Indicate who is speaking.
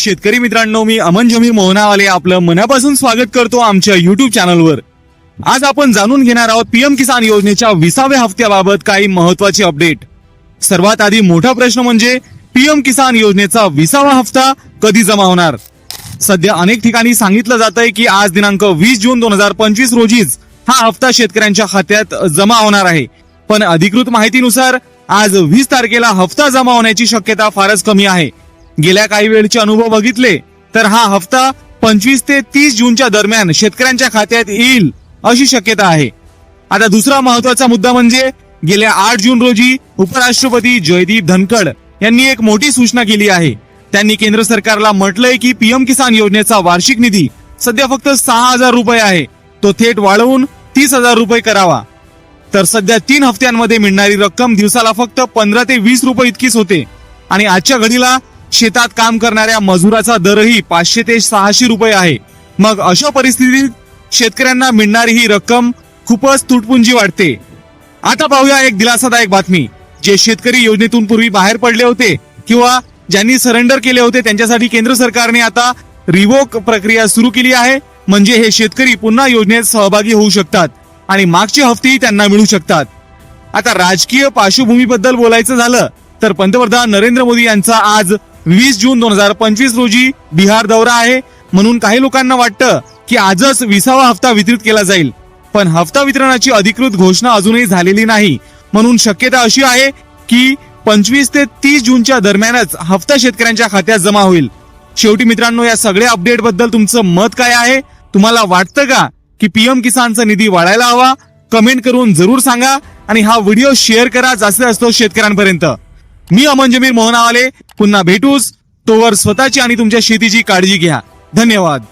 Speaker 1: शेतकरी मित्रांनो मी अमन जमीर मोहनावाले आपलं मनापासून स्वागत करतो आमच्या युट्यूब चॅनलवर आज आपण जाणून घेणार आहोत पीएम किसान योजनेच्या विसाव्या हप्त्याबाबत काही महत्त्वाचे अपडेट सर्वात आधी मोठा प्रश्न म्हणजे पीएम किसान योजनेचा विसावा हप्ता कधी जमा होणार? सध्या अनेक ठिकाणी सांगितलं जात आहे की आज दिनांक वीस जून दोन हजार पंचवीस रोजीच हा हप्ता शेतकऱ्यांच्या खात्यात जमा होणार आहे. पण अधिकृत माहितीनुसार आज वीस तारखेला हप्ता जमा होण्याची शक्यता फारच कमी आहे. गेल्या काही वेळचे अनुभव बघितले तर हा हप्ता पंचवीस ते तीस जूनच्या दरम्यान शेतकऱ्यांच्या खात्यात येईल अशी शक्यता आहे. आता दुसरा महत्त्वाचा मुद्दा म्हणजे गेल्या आठ जून रोजी उपराष्ट्रपती जयदीप धनखड यांनी एक मोठी सूचना केली आहे. त्यांनी केंद्र सरकारला म्हटलंय की पीएम किसान योजनेचा वार्षिक निधी सध्या फक्त सहा हजार रुपये आहे. तो थेट वाढवून तीस हजार रुपये करावा. तर सध्या तीन हप्त्यांमध्ये मिळणारी रक्कम दिवसाला फक्त पंधरा ते वीस रुपये इतकीच होते. आणि आजच्या घडीला शेतात काम करणाऱ्या मजुराचा दरही पाचशे ते सहाशे रुपये आहे. मग अशा परिस्थितीत शेतकऱ्यांना मिळणारी ही रक्कम खूपच तुटपुंजी वाटते. आता पाहूया एक दिलासादायक बातमी. जे शेतकरी योजनेतून पूर्वी बाहेर पडले होते किंवा ज्यांनी सरेंडर केले होते त्यांच्यासाठी केंद्र सरकारने आता रिवोक प्रक्रिया सुरू केली आहे. म्हणजे हे शेतकरी पुन्हा योजनेत सहभागी होऊ शकतात आणि मागचे हफ्तेही त्यांना मिळू शकतात. आता राजकीय पार्श्वभूमीबद्दल बोलायचं झालं तर पंतप्रधान नरेंद्र मोदी यांचा आज वीस जून दोन हजार पंचवीस रोजी बिहार दौरा आहे. म्हणून काही लोकांना वाटतं की आजच विसावा हप्ता वितरित केला जाईल. पण हप्ता वितरणाची अधिकृत घोषणा अजूनही झालेली नाही. म्हणून शक्यता अशी आहे की पंचवीस ते तीस जूनच्या दरम्यानच हप्ता शेतकऱ्यांच्या खात्यात जमा होईल. शेवटी मित्रांनो या सगळ्या अपडेटबद्दल तुमचं मत काय आहे? तुम्हाला वाटतं का की पीएम किसानचा निधी वाढायला हवा? कमेंट करून जरूर सांगा आणि हा व्हिडिओ शेअर करा जास्तीत जास्त शेतकऱ्यांपर्यंत. मी अमन जमीर मोहनावाले पुन्हा भेटूच तोवर स्वतःची आणि तुमच्या शेतीची काळजी घ्या. धन्यवाद.